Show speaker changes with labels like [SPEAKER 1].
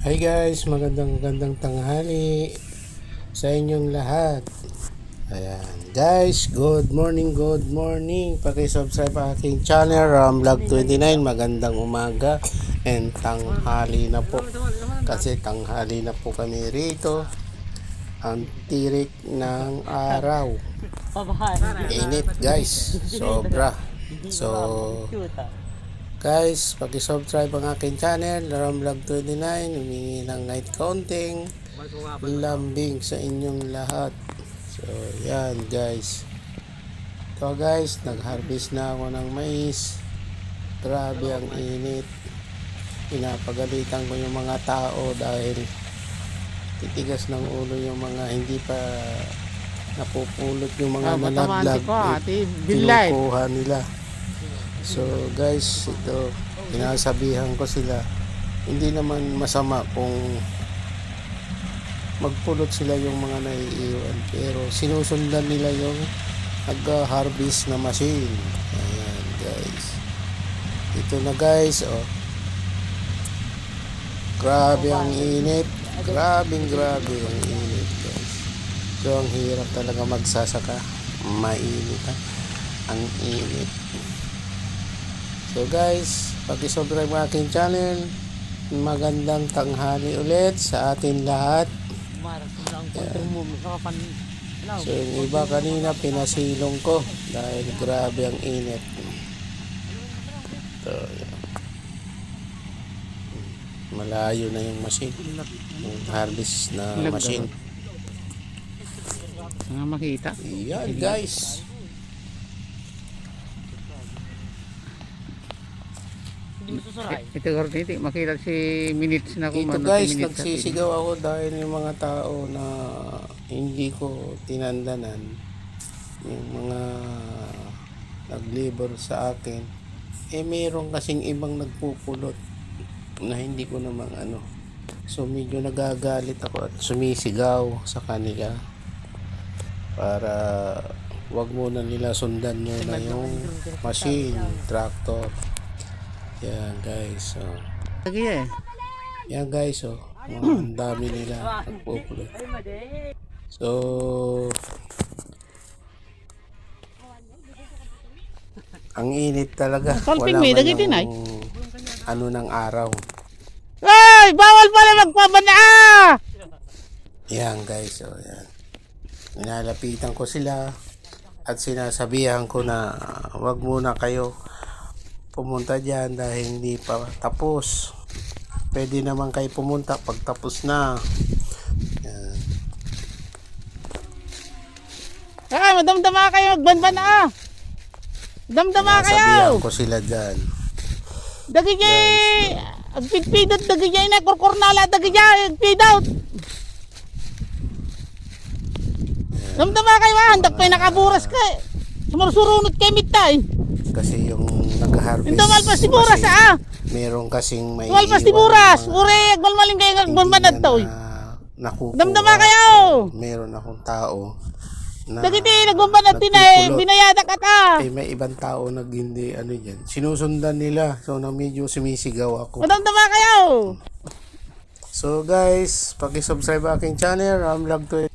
[SPEAKER 1] guys, magandang magandang tanghali sa inyong lahat. Ayan. Guys, good morning, good morning. Paki-subscribe sa aking channel, Ram Vlog 29. Magandang umaga and tanghali na po. Kasi tanghali na po kami rito. Ang tirik ng araw. Init guys. Sobra. So, Guys, pag-subscribe ang aking channel, Laram Vlog 29, humingi ng night counting, lambing sa inyong lahat. So, yan guys. So guys, nag-harvest na ako ng mais. Grabe ang init. Pinapagalitan ko yung mga tao dahil titigas ng ulo yung mga hindi pa napupulot yung mga nalaglag. eh,
[SPEAKER 2] Bilay.
[SPEAKER 1] kinukuha nila. So guys, ito, pinasabihan ko sila, hindi naman masama kung magpulot sila yung mga naiiwan. Pero sinusundan nila yung nag-harvest na machine. Ayan guys. Ito na guys, oh. Grabe ang init. Grabing grabe ang init guys. So ang hirap talaga magsasaka. Mainit ha. Ang init. So guys, pag-subscribe ang aking channel, magandang tanghali ulit sa atin lahat. So yung iba kanina pinasilong ko dahil grabe ang init. So. Malayo na yung machine. Yung harvest na machine.
[SPEAKER 2] Mga makita.
[SPEAKER 1] Yan guys.
[SPEAKER 2] Ito Gorditi, makita si minutes na kung
[SPEAKER 1] Ito
[SPEAKER 2] ano,
[SPEAKER 1] guys,
[SPEAKER 2] minutes
[SPEAKER 1] nagsisigaw ako dahil yung mga tao na hindi ko tinandanan, yung mga nag-labor sa akin, eh mayroon kasing ibang nagpupulot na hindi ko namang ano. So medyo nagagalit ako at sumisigaw sa kanila para wag muna nila sundan muna yung machine, tractor. Yan guys. So,
[SPEAKER 2] Lagi eh.
[SPEAKER 1] yan guys, oh. Mga ang dami nila nagpupulot. So, ang init talaga.
[SPEAKER 2] Salping
[SPEAKER 1] Wala
[SPEAKER 2] may eh.
[SPEAKER 1] yung ano ng araw.
[SPEAKER 2] Ay! Bawal pala magpabana!
[SPEAKER 1] Yan guys, oh, yan. Inalapitan ko sila at sinasabihan ko na wag muna kayo pumunta dyan dahil hindi pa tapos. Pwede naman kayo pumunta pag tapos na. Yan.
[SPEAKER 2] Ay, madamdama kayo, magbanbana ah! Damdama kayo!
[SPEAKER 1] ko sila dyan.
[SPEAKER 2] Dagi jay! Agpidpidot, dagi jay na, kurkurnala, dagi jay, agpidot! Damdama kayo ah, handak pa yung nakaburas ka eh. Sumursurunot kay mitay.
[SPEAKER 1] Kasi nag-harvest.
[SPEAKER 2] Hindi malpas si Buras ah!
[SPEAKER 1] Meron kasing may
[SPEAKER 2] Malpas ni Buras! Ure, agbalmaling kayo, agbalmanad
[SPEAKER 1] na
[SPEAKER 2] to
[SPEAKER 1] na- nakukuha.
[SPEAKER 2] Damdama kayo!
[SPEAKER 1] Meron akong tao na
[SPEAKER 2] Dagiti, nagbanbanad din eh,
[SPEAKER 1] nagpupulot.
[SPEAKER 2] binayada ka ta.
[SPEAKER 1] eh, may ibang tao nag hindi ano yan. Sinusundan nila. So na medyo sumisigaw ako.
[SPEAKER 2] Madamdama kayo!
[SPEAKER 1] So guys, paki-subscribe aking channel, Ramlag to